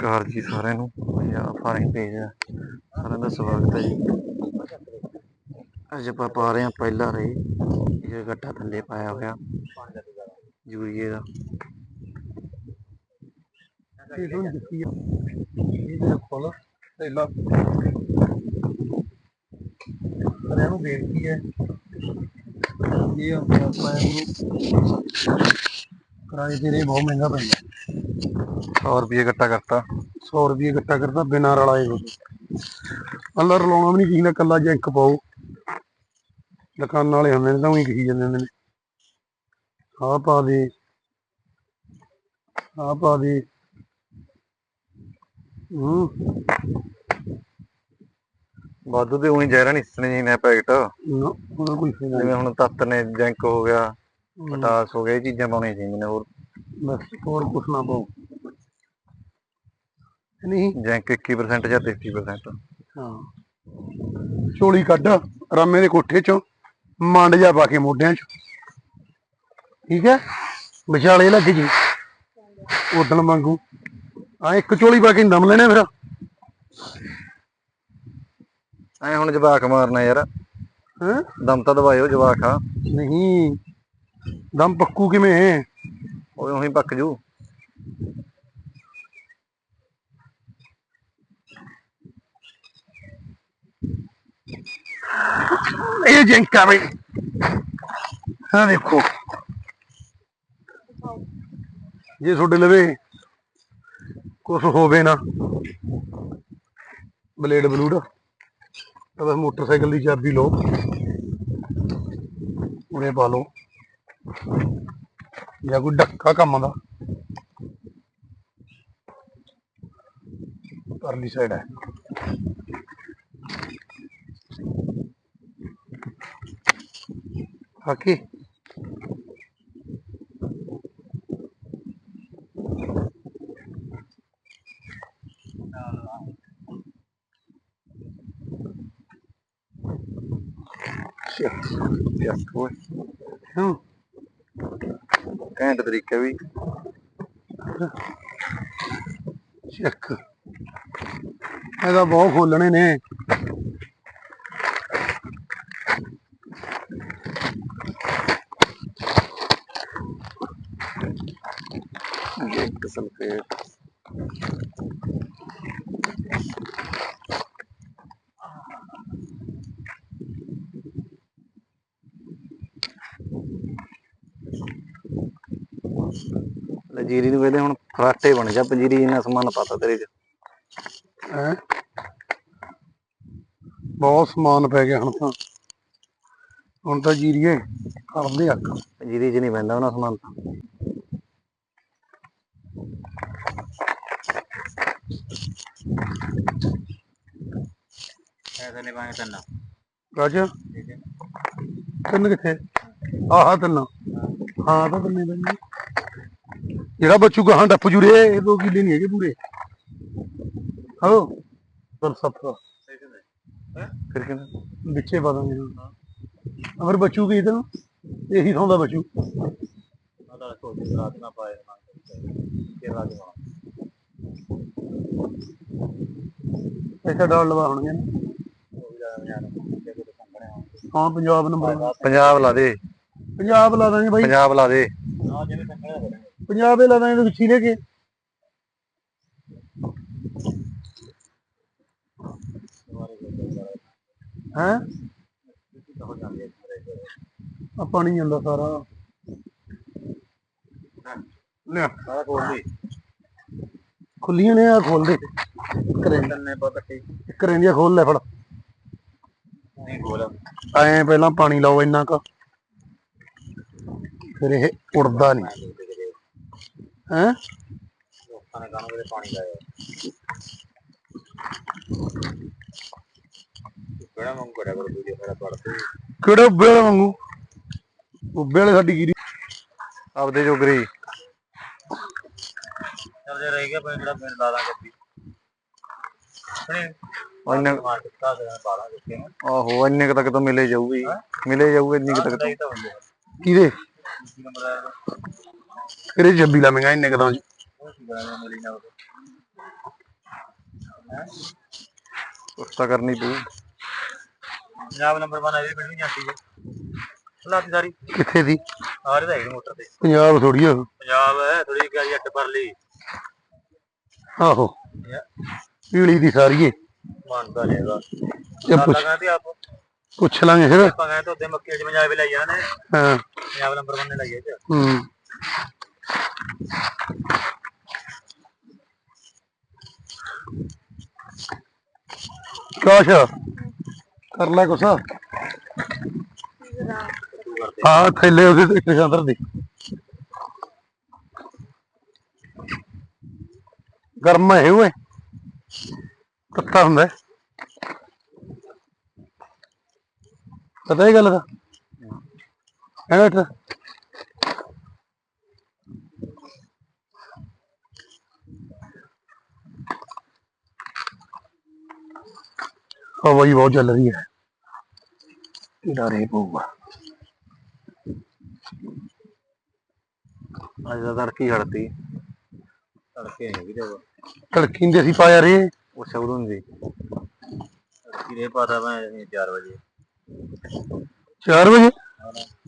ਸਤਿਕਾਰ ਜੀ ਸਾਰਿਆਂ ਨੂੰ। ਪੰਜਾਬ ਫਾਰਮਿੰਗ ਪੇਜ ਦਾ ਸਾਰਿਆਂ ਦਾ ਸਵਾਗਤ ਹੈ ਜੀ। ਅੱਜ ਆਪਾਂ ਪਾ ਰਹੇ ਹਾਂ ਪਹਿਲਾ ਰੇ, ਇਹ ਗੱਟਾ ਥੱਲੇ ਪਾਇਆ ਹੋਇਆ, ਯੂਰੀਏ ਦਾ। ਇਹ ਹੁਣ ਦਿੱਤੀ ਆ। ਇਹਦੇ ਫੁੱਲ, ਪਹਿਲਾਂ ਸਾਰਿਆਂ ਨੂੰ ਬੇਨਤੀ ਹੈ। ਇਹ ਆਪਾਂ ਇਹਨੂੰ ਕਿਰਾਏ ਤੇ ਰੇ ਬਹੁਤ ਮਹਿੰਗਾ ਪੈਂਦਾ 100 ਰੁਪਏ ਗੱਟਾ ਕਰਤਾ। 100 ਰੁਪਏ ਇਕੱਠਾ ਕਰਦਾ ਬਿਨਾਂ ਰਲਾਏ ਹੋ ਅੱਲਾ ਰਲਾਉਣਾ ਵੀ ਨਹੀਂ ਕਿਸੇ ਦਾ ਕੱਲਾ ਜੈਂਕ ਪਾਓ ਦੁਕਾਨਾਂ ਵਾਲੇ ਹੁੰਦੇ ਨੇ ਤਾਂ ਉਹੀ ਕਹੀ ਜਾਂਦੇ ਨੇ। ਆਹ ਪਾ ਦੇ। ਆਹ ਪਾ ਦੇ। ਹੂੰ। ਵਾਧੂ ਦੇ ਉਹੀ ਜ਼ਹਿਰਾਂ ਨਹੀਂ ਸਣੇ ਜੀ ਨੇ ਪੈਕਟ। ਨਾ ਉਹਦਾ ਕੋਈ ਫਾਇਦਾ ਜਿਵੇਂ ਹੁਣ ਤੱਤ ਨੇ ਜੈਂਕ ਹੋ ਗਿਆ ਨਹੀਂ ਪਟਾਸ ਹੋ ਗਿਆ ਇਹ ਚੀਜ਼ਾਂ ਪਾਉਣੀਆਂ ਚਾਹੀਦੀਆਂ ਨੇ ਹੋਰ। ਬਸ ਹੋਰ ਕੁਛ ਨਾ ਪਾਓ ਨਹੀਂ। ਜੈਂਕ 21% ਜਾਂ 33% ਹਾਂ। ਚੋਲੀ ਕੱਢ ਰਾਮੇ ਦੇ ਕੋਠੇ ਚੋਂ ਮੰਡ ਜਾ ਪਾ ਕੇ ਮੋਢਿਆਂ 'ਚ। ਠੀਕ ਹੈ? ਵਿਚਾਲੇ ਲੱਗ ਜੀ। ਉਦਣ ਵਾਂਗੂ। ਆ ਇੱਕ ਚੋਲੀ ਪਾ ਕੇ ਦਮ ਲੈਣੇ ਫਿਰ। ਐ ਹੁਣ ਜਵਾਕ ਮਾਰਨਾ ਯਾਰ। ਹੈਂ? ਦਮ ਤਾਂ ਦਵਾਇਓ ਜਵਾਕ ਆ ਨਹੀਂ। ਦਮ ਪੱਕੂ ਕਿਵੇਂ? ਉਹ ਉਹੀ ਪੱਕ ਜੂ। ਇਹ ਜੰਕਾ ਬਈ ਹਾਂ ਦੇਖੋ। ਜੇ ਤੁਹਾਡੇ ਲਵੇ ਕੁਛ ਹੋਵੇ ਨਾ, ਬਲੇਡ ਬਲੂਡ, ਤਾਂ ਬਸ ਮੋਟਰਸਾਈਕਲ ਦੀ ਚਾਬੀ ਲਓ। ਉਹਨੇ ਪਾ ਲਓ। ਜਾਂ ਕੋਈ ਡੱਕਾ ਕੰਮ ਦਾ ਪਰਲੀ ਸਾਈਡ ਹੈ ਬਾਕੀ ਯਸ ਓਏ ਹੂੰ ਘੈਂਟ ਤਰੀਕੇ ਵੀ। ਚੱਕ ਇਹਦਾ ਬਹੁਤ ਖੋਲਣੇ ਨੇ। ਜੈਂਕ ਸਲਫੇਟ ਲੈ ਜੀਰੀ ਨੂੰ ਕਹਿੰਦੇ ਹੁਣ ਫਰਾਟੇ ਬਣ ਜਾ ਪੰਜੀਰੀ ਇੰਨਾ ਸਮਾਨ ਪਾਤਾ ਤੇਰੇ ਚ। ਹੈ? ਬਹੁਤ ਸਮਾਨ ਪੈ ਗਿਆ ਹੁਣ ਤਾਂ। ਹੁਣ ਤਾਂ ਜੀਰੀਏ ਕਰਦੇ ਅੱਕ ਪੰਜੀਰੀ ਚ ਨਹੀਂ ਪੈਂਦਾ ਉਹਨਾਂ ਸਮਾਨ ਤਾਂ। ਤੰਨਾ ਰਾਜ ਤਿੰਨ ਕਿੱਥੇ? ਆਹ ਤਿੰਨ। ਹਾਂ ਤਾਂ ਤਿੰਨੇ ਬੰਦੇ ਜਿਹੜਾ ਬੱਚੂ ਗਾਹਾਂ ਡੱਪ ਜੂਰੇ ਇਹ ਦੋ ਕਿੱਲੇ ਨਹੀਂ ਹੈਗੇ ਪੂਰੇ। ਹੋ ਪਰ ਸੱਤ ਫਿਰ ਕਿਵੇਂ ਵਿੱਚੇ ਪਾ ਦਾਂਗੇ। ਹੁਣ ਅਮਰ ਬੱਚੂ ਕੀ ਤੈਨੂੰ? ਇਹੀ ਥਾਂ ਦਾ ਬੱਚੂ। ਆਦਾ ਕੋਈ ਰਾਤ ਨਾ ਪਾਏ ਨਾ ਕਿ ਨਾ ਪੈਸਾ ਡਾਲ ਲਵਾ ਹੋਣਗੇ ਨਾ। ਹਾਂ ਪੰਜਾਬ ਨੰਬਰ। ਪੰਜਾਬ ਲਾ ਦੇ। ਪੰਜਾਬ ਲਾ ਦਾਂਗੇ ਬਾਈ। ਪੰਜਾਬ ਲਾ ਦੇ। ਹੀ ਪੰਜਾਬ ਦੇ ਵਿੱਚ ਹੀ ਲੈ ਕੇ ਹੈ? ਆ ਪਾਣੀ ਜਾਂਦਾ ਸਾਰਾ। ਲੈ। ਸਾਰਾ ਕੋਲ ਦੀ ਖੁੱਲੀਆਂ ਨੇ, ਆ ਖੋਲ ਦੇ। ਕਰੇ ਤੰਨੇ ਪੱਟੀ ਕਰੇਂਦੀਆਂ ਖੋਲ ਲੈ ਫੜ। ਨਹੀਂ ਕੋਲ ਐ ਪਹਿਲਾਂ ਪਾਣੀ ਲਾਓ ਇੰਨਾ ਕ। ਫਿਰ ਇਹ ਉੜਦਾ ਨਹੀਂ। ਹੈ? ਲੋਕਾਂ ਨੇ ਕਾਹਨੂੰ ਕਿਤੇ ਪਾਣੀ ਲਾਇਆ ਕਿਹੜਾ ਮੰਗ ਕਰਿਆ ਕਰ ਵੀਡੀਓ ਮੇਰਾ ਪੜਦੇ ਕਿਹੜੇ ਉੱਬੇ ਵਾਲੇ ਵਾਂਗੂ? ਉੱਬੇ ਵਾਲੇ ਸਾਡੀ ਗਿਰੀ ਆਪਦੇ ਜੋਗਰੀ ਚੱਲ ਜੇ ਰਹਿ ਗਿਆ ਪਿੰਡ ਦਾ ਪਿੰਡ ਲਾ ਦਾਂਗੇ ਵੀ ਉਹਨੇ ਮਾਰ ਦਿੱਤਾ ਤੇ ਬਾਲਾ ਦਿੱਤੇ ਆਹੋ ਇੰਨੇ ਕੁ ਤੱਕ ਤਾਂ ਮਿਲੇ ਜਾਊਗੀ। ਮਿਲੇ ਜਾਊਗਾ ਇੰਨੀ ਕੁ ਤੱਕ ਕਿਹਦੇ? ਨੰਬਰ ਕਿਹੜੇ ਜੱਬੀ ਲਾਵੇਂਗਾ ਇੰਨੇ ਕਦਾਂ ਉਹ ਸੀ ਬਣਾ ਮਿਲੀ ਨਾ ਉਹ ਕੁਛ ਤਾਂ ਕਰਨੀ ਪਊ। ਪੰਜਾਬ ਨੰਬਰ 1 ਇਹਦੇ ਪਿੰਡ ਜਾਂਦੀ ਹੈ ਲਾਤੀ ਸਾਰੀ। ਕਿੱਥੇ ਦੀ? ਸਾਰੇ ਦਾ ਹੈਗੀ ਮੋਟਰ ਤੇ। ਪੰਜਾਬ ਥੋੜੀ ਆ। ਪੰਜਾਬ ਹੈ ਥੋੜੀ ਗਾੜੀ ਅੱਟ ਪਰ ਲਈ। ਆਹੋ। ਪੀਲੀ ਦੀ ਸਾਰੀ ਏ। ਮੰਨਦਾ ਨਹੀਂ ਹੈਗਾ। ਪੁੱਛ। ਕਹਿੰਦੇ ਆਪ। ਪੁੱਛ ਲਾਂਗੇ ਫਿਰ। ਆਪਾਂ ਕਹਿੰਦੇ ਤਾਂ ਉੱਤੇ ਮੱਕੀ ਚ ਪੰਜਾਬ ਵੀ ਲਾਈ ਜਾਣਾ ਨੇ। ਹਾਂ। ਪੰਜਾਬ ਨੰਬਰ 1 ਨੇ ਲਾਈ ਹੈ ਹੂੰ। ਕਾਸ਼ ਕਰ ਲੈ ਕੁਛ। ਹਾਂ, ਥੈਲੇ ਉਹਦੇ ਇੱਕ ਸੰਦਰ ਦੀ। ਗਰਮ ਹੈ ਓਏ। ਕੱਤਾ ਹੁੰਦਾ। ਪਤਾ ਹੀ ਗੱਲ ਦਾ? ਹੈ ਹਵਾਈ ਬਹੁਤ ਚੱਲ ਰਹੀ ਹੈ। ਕਿਹੜਾ ਰੇ ਪਊਗਾ ਅੱਜ ਦਾ ਤੜਕੀ ਹੜਤੀ। ਤੜਕੇ ਨਹੀਂ ਵੀ ਦੇਵਾ ਤੜਕੀਂਦੇ ਸੀ ਪਾਇਆ ਰੇ। ਉਹ ਸ਼ਬਦ ਹੁੰਦੀ ਤੜਕੀ ਦੇ ਪਤਾ ਮੈਂ 4 ਵਜੇ। 4 ਵਜੇ?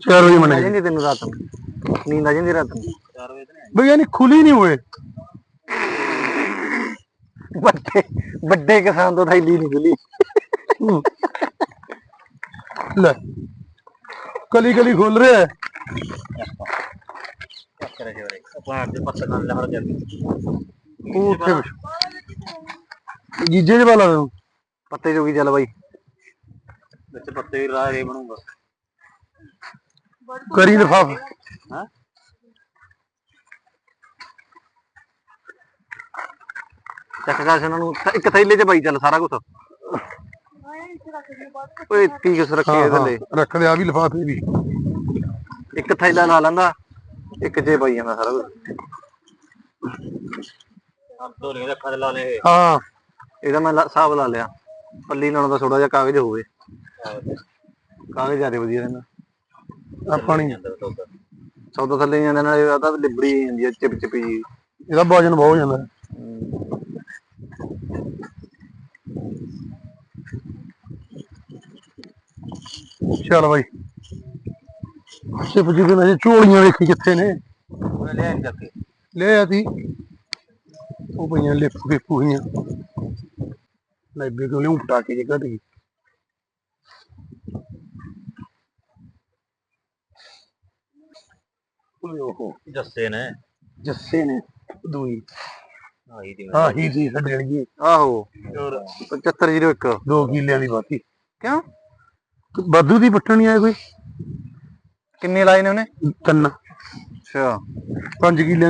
4 ਵਜੇ ਆ ਮਨੇ ਜਾਂਦੀ ਤੈਨੂੰ ਰਾਤ ਨੂੰ? ਨੀਂਦ ਆ ਜਾਂਦੀ ਰਾਤ ਨੂੰ? 4 ਵਜੇ ਤੇ ਨਹੀਂ ਬਈ ਯਾਨੀ ਖੁੱਲੀ ਨਹੀਂ ਹੋਏ ਵੱਡੇ ਵੱਡੇ ਕਿਸਾਨ ਤੋਂ ਥੈਲੀ ਨਹੀਂ ਖੁੱਲੀ। ਲੈ। ਕਲੀ ਕਲੀ ਖੁੱਲ ਰਿਹਾ ਹੈ। ਉਹ ਉੱਥੇ ਬੈਠ। ਜੀਜੇ ਦੇ ਵਾਲਾ ਨੂੰ ਪੱਤੇ ਜੋਗੀ ਚੱਲ ਬਾਈ? ਵਿੱਚ ਪੱਤੇ ਵੀ ਰਾਹ ਰੇ ਬਣੂਗਾ। ਕਰੀ ਲਫਾਫ। ਹਾਂ? ਚੱਕ ਗਾ ਨੂੰ। ਇੱਕ ਥੈਲੇ 'ਚ ਬਾਈ ਚੱਲ ਸਾਰਾ ਕੁਝ ਓਏ ਕੀ ਕਿਸ ਰੱਖੇ ਇਹਦੇ ਲਈ ਰੱਖ ਲਿਆ ਵੀ ਲਫਾਫੇ ਵੀ। ਇੱਕ ਥੈਲਾ ਲਾ ਲੈਂਦਾ ਇੱਕ 'ਚ ਪਾਈ ਜਾਂਦਾ ਸਾਰਾ ਕੁਝ ਦੋ ਨਹੀਂ ਰੱਖਾਂ ਤੇ ਲਾ ਲੈ ਹਾਂ। ਇਹਦਾ ਮੈਂ ਹਿਸਾਬ ਲਾ ਲਿਆ। ਪੱਲੀ ਨਾਲੋਂ ਤਾਂ ਥੋੜਾ ਜਿਹਾ ਕਾਗਜ਼ ਹੋਵੇ। ਕਾਗਜ਼ ਜ਼ਿਆਦਾ ਵਧੀਆ ਰਹਿੰਦਾ। ਆ ਪਾਣੀ ਸੌਦਾ। ਥੱਲੇ ਜਾਂਦਾ ਨਾਲ ਇਹ ਤਾਂ ਲਿਬੜੀ ਜਾਂਦੀ ਹੈ ਚਿਪ ਚਿਪੀ ਜੀ ਇਹਦਾ ਵਜਨ ਬਹੁਤ ਜਾਂਦਾ ਹੈ। ਚੱਲ ਬਾਈ। ਸਿਪ ਜੀ ਦੇ ਨਾਲ ਝੋਲੀਆਂ ਵੇਖੀ ਕਿੱਥੇ ਨੇ। ਉਹਨੇ ਲਿਆ ਨਹੀਂ ਚੱਕੇ ਲੈ ਆਦੀ ਉਹ ਪਈਆਂ ਲਿਪ ਪੇਪੂ ਹੋਈਆਂ। ਲੈ ਬੇ ਕੋਲੇ ਉਟਾ ਕੇ ਜੇ ਕੱਢ ਗਈ। ਓਹੋ। ਜੱਸੇ ਨੇ। ਜੱਸੇ ਨੇ। ਦੂਈ। ਦੀ ਹਾਂ ਹੀ ਸੀ ਸਾਡੇ ਵਾਲੀ। ਆਹੋ। 7501 ਦੋ ਕਿੱਲਿਆਂ ਦੀ ਬਾਤੀ। ਕਿਉਂ? ਬਾਦੂ ਦੀ ਪੱਟਣ ਆਏ ਕੋਈ? ਕਿੰਨੇ ਲਾਏ ਨੇ ਉਹਨੇ? ਤਿੰਨ। ਅੱਛਾ। ਪੰਜ ਕਿੱਲੇ।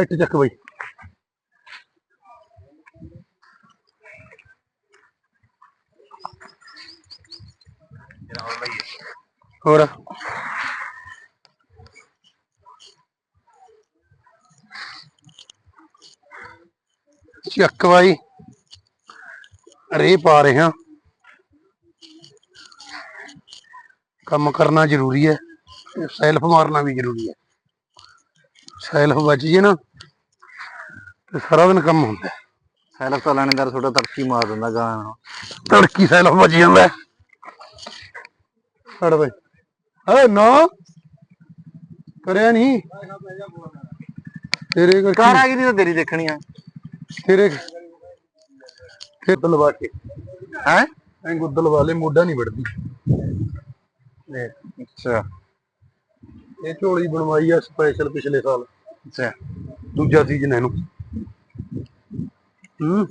ਇੱਟ ਚੱਕ ਬਈ। ਹੋਰ? ਚੱਕ ਬਾਈ ਰੇ ਪਾ ਰਹੇ ਹਾਂ ਕੰਮ ਕਰਨਾ ਜ਼ਰੂਰੀ ਹੈ ਸੈਲਫ ਮਾਰਨਾ ਵੀ ਜ਼ਰੂਰੀ ਹੈ ਸੈਲਫ ਬਚ ਜੇ ਨਾ ਤੇ ਸਾਰਾ ਦਿਨ ਕੰਮ ਹੁੰਦਾ ਹੈ। ਸੈਲਫ ਤਾਂ ਲਾਣੇਦਾਰ ਥੋੜਾ ਤੜਕੀ ਮਾਰ ਦਿੰਦਾ ਗਾਂ ਨੂੰ। ਤੜਕੀ ਸੈਲਫ ਬਚ ਜਾਂਦਾ। ਛੱਡ ਬਈ ਏ ਨਾ ਕਰਿਆ ਨਹੀਂ ਤੇਰੇ ਕਾਰ ਦੀ ਤਾਂ ਤੇਰੀ ਦੇਖਣੀ ਆ ਤੇਰੇ ਖੇਤ ਲਵਾ ਕੇ ਹੈ? ਐਂ ਗੁੱਦਲ ਵਾਲੇ ਮੋਢਾ ਨਹੀਂ ਵੜਦੀ। ਅੱਛਾ। ਇਹ ਝੋਲੀ ਬਣਵਾਈ ਆ ਸਪੈਸ਼ਲ ਪਿਛਲੇ ਸਾਲ। ਅੱਛਾ। ਦੂਜਾ ਸੀਜ਼ਨ ਇਹਨੂੰ। ਹੂੰ।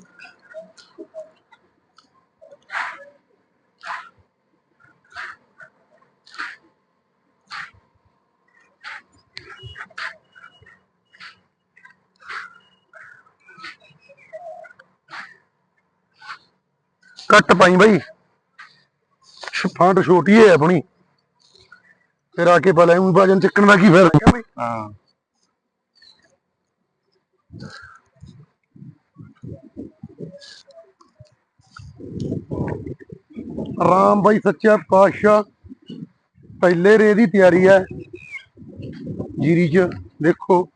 ਕੱਟ ਪਾਈ ਬਾਈ। ਫਾਂਟ ਛੋਟੀ ਹੈ ਆਪਣੀ। ਫਿਰ ਆ ਕੇ ਭਲਾ ਉਹ ਵਜਨ ਚੱਕਣ ਦਾ ਕੀ ਫਾਇਦਾ ਬਈ? ਹਾਂ। ਰਾਮ ਬਾਈ ਸੱਚਾ ਪਾਤਸ਼ਾਹ ਪਹਿਲੇ ਰੇ ਦੀ ਤਿਆਰੀ ਹੈ। ਜੀਰੀ 'ਚ ਦੇਖੋ।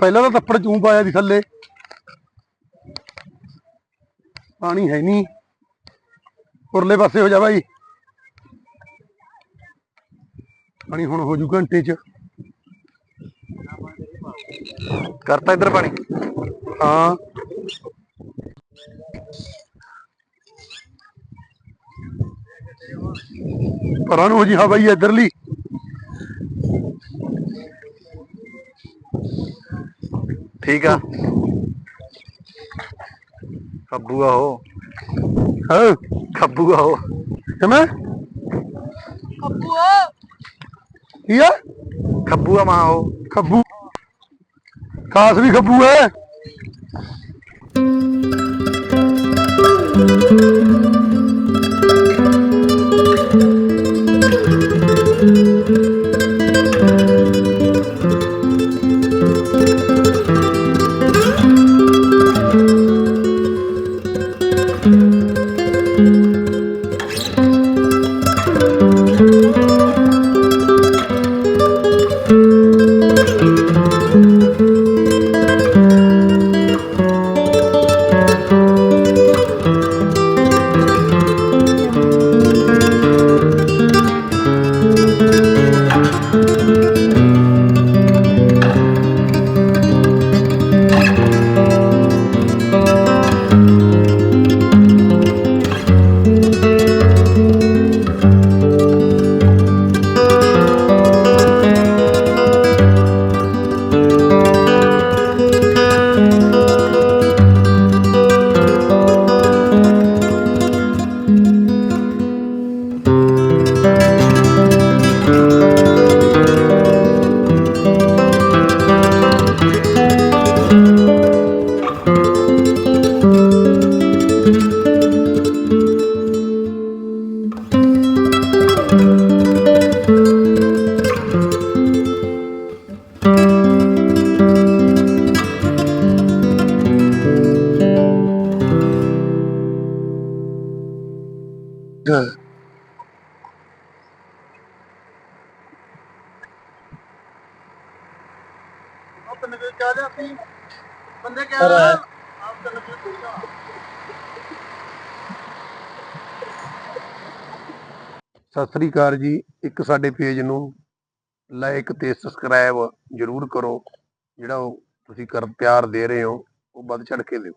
ਪਹਿਲਾਂ ਤਾਂ ਤੱਪੜ ਚੂੰ ਪਾਇਆ ਦੀ ਥੱਲੇ। ਪਾਣੀ ਹੈ ਨਹੀਂ। ਉਰਲੇ ਪਾਸੇ ਹੋ ਜਾ ਬਾਈ। ਪਾਣੀ ਹੁਣ ਹੋ ਜੂ ਘੰਟੇ 'ਚ। ਕਰਤਾ ਇੱਧਰ ਪਾਣੀ। ਹਾਂ। ਪਰਾਂ ਨੂੰ ਹੋ ਜੀ ਹਵਾ ਹੀ ਇਧਰਲੀ। ਠੀਕ ਆ। ਖੱਬੂ ਆ ਉਹ। ਹਾਂ ਖੱਬੂ ਆ ਉਹ। ਕਿਵੇਂ? ਕੀ ਆ? ਖੱਬੂ ਆ ਮਾਂ ਉਹ। ਖੱਬੂ। ਖਾਸ ਵੀ ਖੱਬੂ ਹੈ। ਬੰਦੇ ਕਹਿ ਰਹੇ ਸਤਿ ਸ੍ਰੀ ਅਕਾਲ ਜੀ। ਇੱਕ ਸਾਡੇ ਪੇਜ ਨੂੰ ਲਾਈਕ ਤੇ ਸਬਸਕ੍ਰਾਈਬ ਜਰੂਰ ਕਰੋ। ਜਿਹੜਾ ਉਹ ਤੁਸੀਂ ਕਰ ਪਿਆਰ ਦੇ ਰਹੇ ਹੋ ਉਹ ਵੱਧ ਚੜ ਕੇ ਦਿਓ।